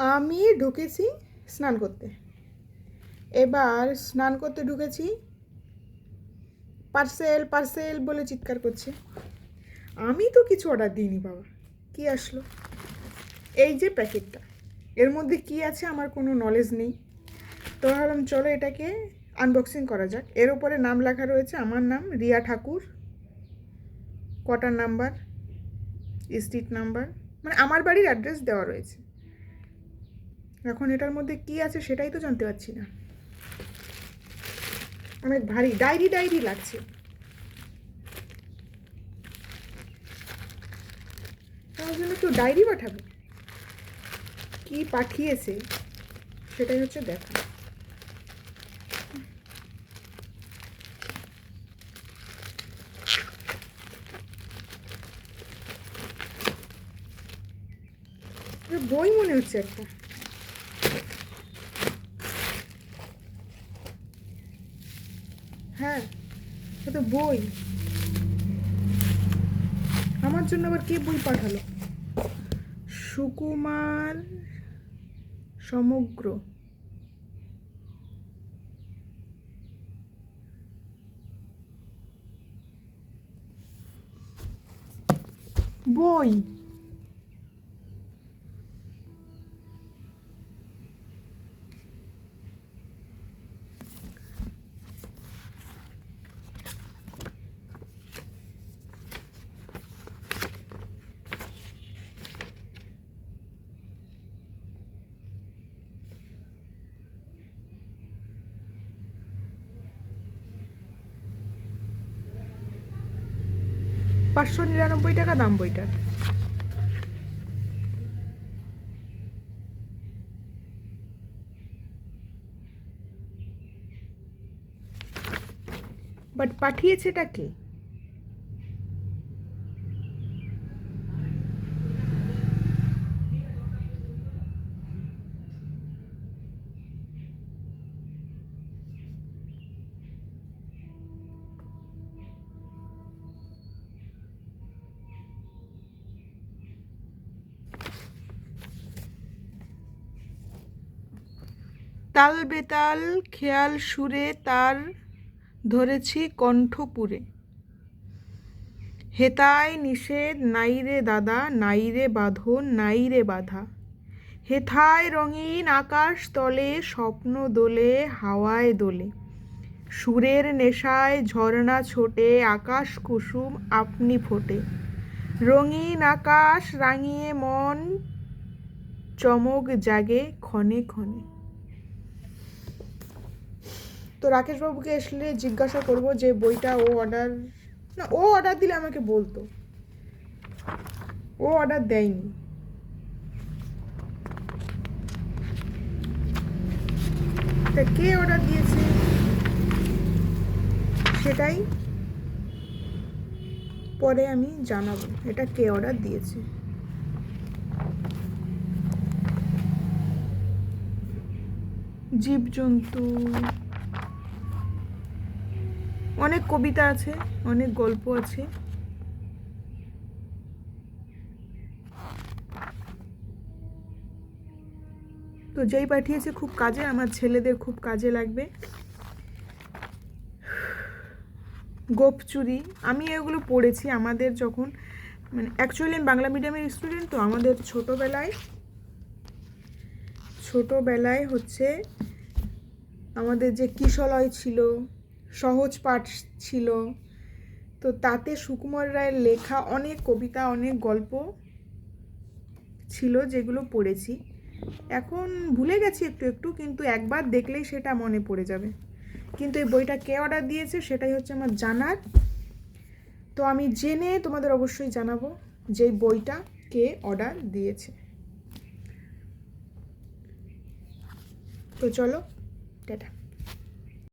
আমি ঢুকেছি স্নান করতে। এবার স্নান করতে ঢুকেছি। পার্সেল পার্সেল বলে চিৎকার করছে। আমি তো কিছু অর্ডার দিইনি বাবা। কি আসলো? এই যে প্যাকেটটা। এর মধ্যে কি আছে আমার কোনো নলেজ নেই। তো ভাবলাম চলো এটাকে আনবক্সিং করা যাক। এর ওপরে নাম লেখা রয়েছে। আমার নাম রিয়া ঠাকুর। কটার নাম্বার স্ট্রিট নাম্বার মানে আমার বাড়ির অ্যাড্রেস দেওয়া রয়েছে। এখন এটার মধ্যে কি আছে সেটাই তো জানতে পারছি না। অনেক ভারী, ডায়েরি ডায়েরি লাগছে। তার জন্য কেউ ডায়েরি পাঠাবে। কি পাঠিয়েছে সেটাই হচ্ছে দেখা। বই মনে হচ্ছে একটা। হ্যাঁ এটা বই। আমার জন্য আবার কে বই পাঠালো? সুকুমার সমগ্র। বই। পাঁচশো নিরানব্বই টাকা দাম বইটার। বাট পাঠিয়েছেটা কে? তাল বেতাল খেয়াল সুরে তার ধরেছি কণ্ঠপুরে। হেতায় নিষেধ, নাই রে দাদা, নাই রে বাঁধন, নাই রে বাধা। হেথায় রঙিন আকাশ তলে, স্বপ্ন দোলে, হাওয়ায় দোলে। সুরের নেশায় ঝর্ণা ছোটে, আকাশ কুসুম আপনি ফোটে। রঙিন আকাশ রাঙিয়ে মন চমক জাগে ক্ষণে ক্ষণে। তো রাকেশবাবুকে আসলে জিজ্ঞাসা করব যে বইটা ও অর্ডার না, ও অর্ডার দিলে আমাকে বলতো। ও অর্ডার দেয়নি। তা কে অর্ডার দিয়েছে? সেটাই পরে আমি জানাব, এটা কে অর্ডার দিয়েছে। জীবজন্তু। অনেক কবিতা আছে, অনেক গল্প আছে। তো যেই পাঠিয়েছে খুব কাজে, আমার ছেলেদের খুব কাজে লাগবে। গোপচুরি আমি এগুলো পড়েছি আমাদের যখন মানে অ্যাকচুয়ালি আমি বাংলা মিডিয়ামের স্টুডেন্ট তো, আমাদের ছোটোবেলায় ছোটোবেলায় হচ্ছে আমাদের যে কিশলয় ছিল সহজ পাঠ ছিল। তো তাতে সুকুমার রায়ের লেখা অনেক কবিতা, অনেক গল্প ছিল যেগুলো পড়েছি। এখন ভুলে গেছি একটু একটু, কিন্তু একবার দেখলেই সেটা মনে পড়ে যাবে। কিন্তু এই বইটা কে অর্ডার দিয়েছে সেটাই হচ্ছে আমার জানার। তো আমি জেনে তোমাদের অবশ্যই জানাব যে বইটা কে অর্ডার দিয়েছে। তো চলো, টাটা।